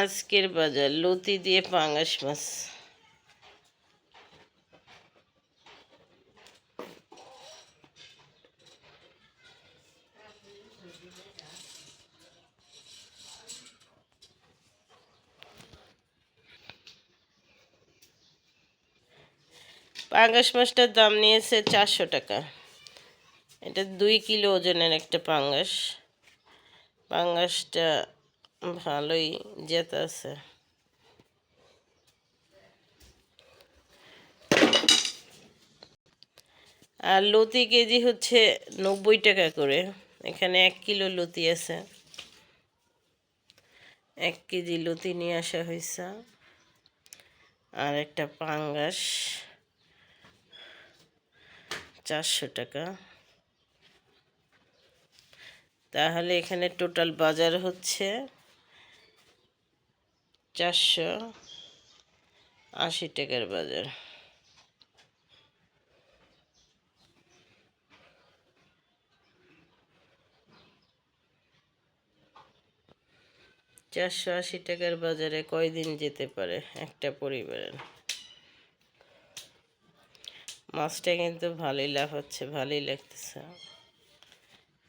আজকের বাজার, লতি দিয়ে পাঙ্গাস মাছ। পাঙ্গাস মাছটার দাম নিয়েছে চারশো টাকা। এটা দুই কিলো ওজনের একটা পাঙ্গাস পাঙ্গাসটা ভালোই জেত আছে। আর লতি কেজি হচ্ছে নব্বই টাকা করে। এখানে এক কিলো লতি আছে। এক কেজি লতি নিয়ে আসা হয়েছে। আর একটা পাঙ্গাস চারশো টাকা। তাহলে এখানে টোটাল বাজার হচ্ছে চারশো আশি টাকার বাজার। চারশো আশি টাকার বাজারে কয়দিন যেতে পারে একটা পরিবারের? মাছটা কিন্তু ভালোই লাভ হচ্ছে, ভালোই লাগতেছে।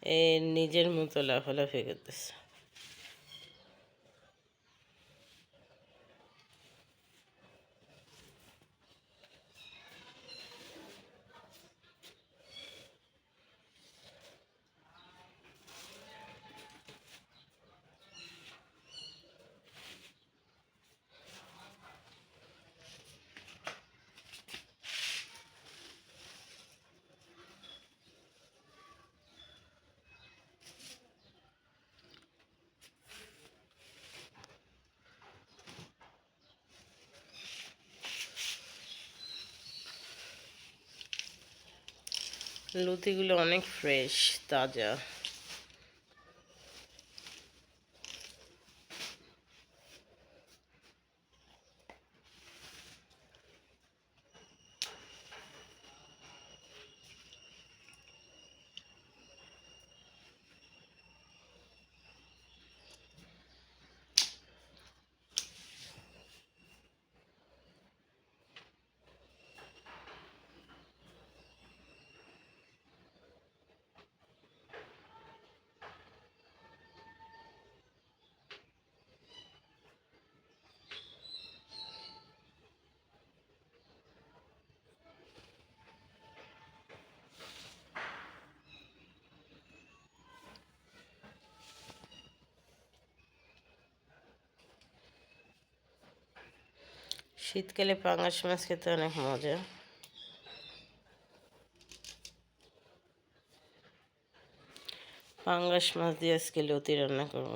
এ নিজের মতো লাফালাফি করতেছে। লতিগুলো অনেক ফ্রেশ তাজা। শীতকালে পাঙাশ মাছ খেতে অনেক মজা। পাঙ্গাস মাছ দিয়ে আজকে লতি রান্না করব।